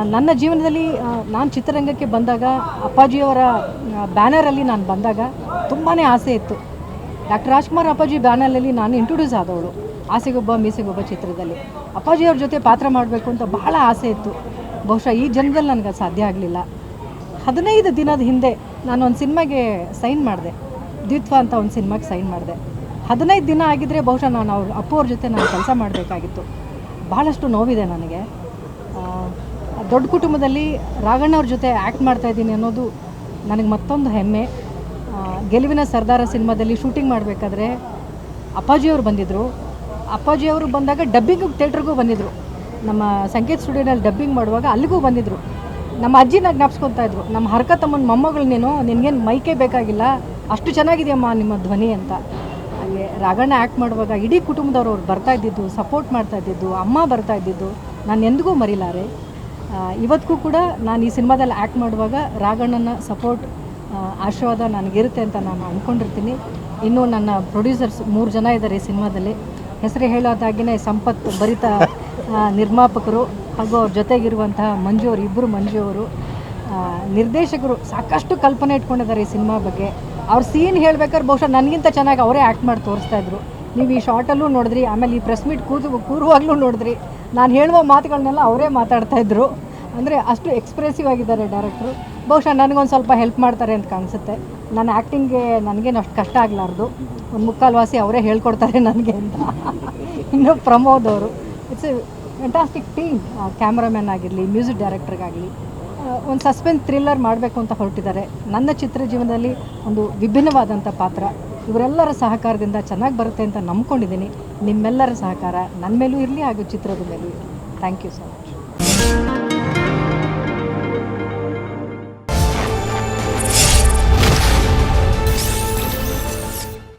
ನನ್ನ ಜೀವನದಲ್ಲಿ ನಾನು ಚಿತ್ರರಂಗಕ್ಕೆ ಬಂದಾಗ, ಅಪ್ಪಾಜಿಯವರ ಬ್ಯಾನರಲ್ಲಿ ನಾನು ಬಂದಾಗ ತುಂಬಾ ಆಸೆ ಇತ್ತು. ಡಾಕ್ಟರ್ ರಾಜ್ಕುಮಾರ್ ಅಪ್ಪಾಜಿ ಬ್ಯಾನರಲ್ಲಿ ನಾನು ಇಂಟ್ರೊಡ್ಯೂಸ್ ಆದವಳು, ಆಸೆಗೊಬ್ಬ, ಮೀಸೆಗೊಬ್ಬ ಚಿತ್ರದಲ್ಲಿ. ಅಪ್ಪಾಜಿಯವ್ರ ಜೊತೆ ಪಾತ್ರ ಮಾಡಬೇಕು ಅಂತ ಬಹಳ ಆಸೆ ಇತ್ತು. ಬಹುಶಃ ಈ ಜನ್ಮದಲ್ಲಿ ನನಗೆ ಸಾಧ್ಯ ಆಗಲಿಲ್ಲ. ಹದಿನೈದು ದಿನದ ಹಿಂದೆ ನಾನು ಒಂದು ಸಿನಿಮಾಗೆ ಸೈನ್ ಮಾಡಿದೆ, ದ್ವಿತ್ವ ಅಂತ ಒಂದು ಸಿನಿಮಾಗೆ ಸೈನ್ ಮಾಡಿದೆ. ಹದಿನೈದು ದಿನ ಆಗಿದ್ದರೆ ಬಹುಶಃ ನಾನು ಅವ್ರ, ಅಪ್ಪವ್ರ ಜೊತೆ ನಾನು ಕೆಲಸ ಮಾಡಬೇಕಾಗಿತ್ತು. ಬಹಳಷ್ಟು ನೋವಿದೆ ನನಗೆ. ದೊಡ್ಡ ಕುಟುಂಬದಲ್ಲಿ ರಾಘಣ್ಣ ಅವ್ರ ಜೊತೆ ಆ್ಯಕ್ಟ್ ಮಾಡ್ತಾ ಇದ್ದೀನಿ ಅನ್ನೋದು ನನಗೆ ಮತ್ತೊಂದು ಹೆಮ್ಮೆ. ಗೆಲುವಿನ ಸರ್ದಾರ ಸಿನಿಮಾದಲ್ಲಿ ಶೂಟಿಂಗ್ ಮಾಡಬೇಕಾದ್ರೆ ಅಪ್ಪಾಜಿಯವರು ಬಂದಿದ್ದರು ಅಪ್ಪಾಜಿಯವರು ಬಂದಾಗ ಡಬ್ಬಿಂಗ್ ಥಿಯೇಟ್ರಿಗೂ ಬಂದಿದ್ದರು ನಮ್ಮ ಸಂಕೇತ್ ಸ್ಟುಡಿಯೋನಲ್ಲಿ ಡಬ್ಬಿಂಗ್ ಮಾಡುವಾಗ ಅಲ್ಲಿಗೂ ಬಂದಿದ್ದರು ನಮ್ಮ ಅಜ್ಜಿನ ಜ್ಞಾಪಿಸ್ಕೊತಾ ಇದ್ರು, ನಮ್ಮ ಹರ್ಕ ಮೊಮ್ಮಗಳು ನೀನು, ನಿನಗೇನು ಮೈಕೇ ಬೇಕಾಗಿಲ್ಲ, ಅಷ್ಟು ಚೆನ್ನಾಗಿದೆಯಮ್ಮ ನಿಮ್ಮ ಧ್ವನಿ ಅಂತ. ಹಾಗೆ ರಾಘಣ್ಣ ಆ್ಯಕ್ಟ್ ಮಾಡುವಾಗ ಇಡೀ ಕುಟುಂಬದವರು ಅವ್ರು ಬರ್ತಾ ಇದ್ದಿದ್ದು ಸಪೋರ್ಟ್ ಮಾಡ್ತಾ ಇದ್ದಿದ್ದು, ಅಮ್ಮ ಬರ್ತಾ ಇದ್ದಿದ್ದು, ನಾನು ಎಂದಿಗೂ ಮರಿಲಾರೆ. ಇವತ್ತಿಗೂ ಕೂಡ ನಾನು ಈ ಸಿನಿಮಾದಲ್ಲಿ ಆ್ಯಕ್ಟ್ ಮಾಡುವಾಗ ರಾಘಣ್ಣನ ಸಪೋರ್ಟ್ ಆಶೀರ್ವಾದ ನನಗಿರುತ್ತೆ ಅಂತ ನಾನು ಅಂದ್ಕೊಂಡಿರ್ತೀನಿ ಇನ್ನೂ ನನ್ನ ಪ್ರೊಡ್ಯೂಸರ್ಸ್ ಮೂರು ಜನ ಇದ್ದಾರೆ ಈ ಸಿನಿಮಾದಲ್ಲಿ. ಹೆಸರು ಹೇಳೋದಾಗಿನೇ ಸಂಪತ್ ಭರಿತ ನಿರ್ಮಾಪಕರು ಹಾಗೂ ಅವ್ರ ಜೊತೆಗಿರುವಂತಹ ಮಂಜು ಅವರು ಇಬ್ಬರು ಮಂಜು ಅವರು. ನಿರ್ದೇಶಕರು ಸಾಕಷ್ಟು ಕಲ್ಪನೆ ಇಟ್ಕೊಂಡಿದ್ದಾರೆ ಈ ಸಿನಿಮಾ ಬಗ್ಗೆ. ಅವ್ರ ಸೀನ್ ಹೇಳ್ಬೇಕಾದ್ರೆ ಬಹುಶಃ ನನಗಿಂತ ಚೆನ್ನಾಗಿ ಅವರೇ ಆ್ಯಕ್ಟ್ ಮಾಡಿ ತೋರಿಸ್ತಾ ಇದ್ರು. ನೀವು ಈ ಶಾರ್ಟಲ್ಲೂ ನೋಡಿದ್ರಿ, ಆಮೇಲೆ ಈ ಪ್ರೆಸ್ ಮೀಟ್ ಕೂತು ಕೂರುವಾಗಲೂ ನೋಡಿದ್ರಿ. ನಾನು ಹೇಳುವ ಮಾತುಗಳನ್ನೆಲ್ಲ ಅವರೇ ಮಾತಾಡ್ತಾ ಇದ್ರು. ಅಂದರೆ ಅಷ್ಟು ಎಕ್ಸ್ಪ್ರೆಸಿವ್ ಆಗಿದ್ದಾರೆ ಡೈರೆಕ್ಟ್ರು ಬಹುಶಃ ನನಗೊಂದು ಸ್ವಲ್ಪ ಹೆಲ್ಪ್ ಮಾಡ್ತಾರೆ ಅಂತ ಕಾಣಿಸುತ್ತೆ. ನನ್ನ ಆ್ಯಕ್ಟಿಂಗ್ಗೆ ನನಗೇನು ಅಷ್ಟು ಕಷ್ಟ ಆಗಲಾರ್ದು. ಒಂದು ಮುಕ್ಕಾಲು ವಾಸಿ ಅವರೇ ಹೇಳ್ಕೊಡ್ತಾರೆ ನನಗೆ ಅಂತ. ಇನ್ನು ಪ್ರಮೋದ್ ಅವರು. It's a fantastic team cameraman ಆಗಿರಲಿ ಮ್ಯೂಸಿಕ್ ಡೈರೆಕ್ಟ್ರಿಗಾಗಲಿ ಒಂದು ಸಸ್ಪೆನ್ಸ್ ಥ್ರಿಲ್ಲರ್ ಮಾಡಬೇಕು ಅಂತ ಹೊರಟಿದ್ದಾರೆ. ನನ್ನ ಚಿತ್ರ ಜೀವನದಲ್ಲಿ ಒಂದು ವಿಭಿನ್ನವಾದಂಥ ಪಾತ್ರ. ಇವರೆಲ್ಲರ ಸಹಕಾರದಿಂದ ಚೆನ್ನಾಗಿ ಬರುತ್ತೆ ಅಂತ ನಂಬ್ಕೊಂಡಿದ್ದೀನಿ. ನಿಮ್ಮೆಲ್ಲರ ಸಹಕಾರ ನನ್ನ ಮೇಲೂ ಇರಲಿ ಹಾಗೂ ಚಿತ್ರದ ಮೇಲೂ ಇರಲಿ. Thank you so much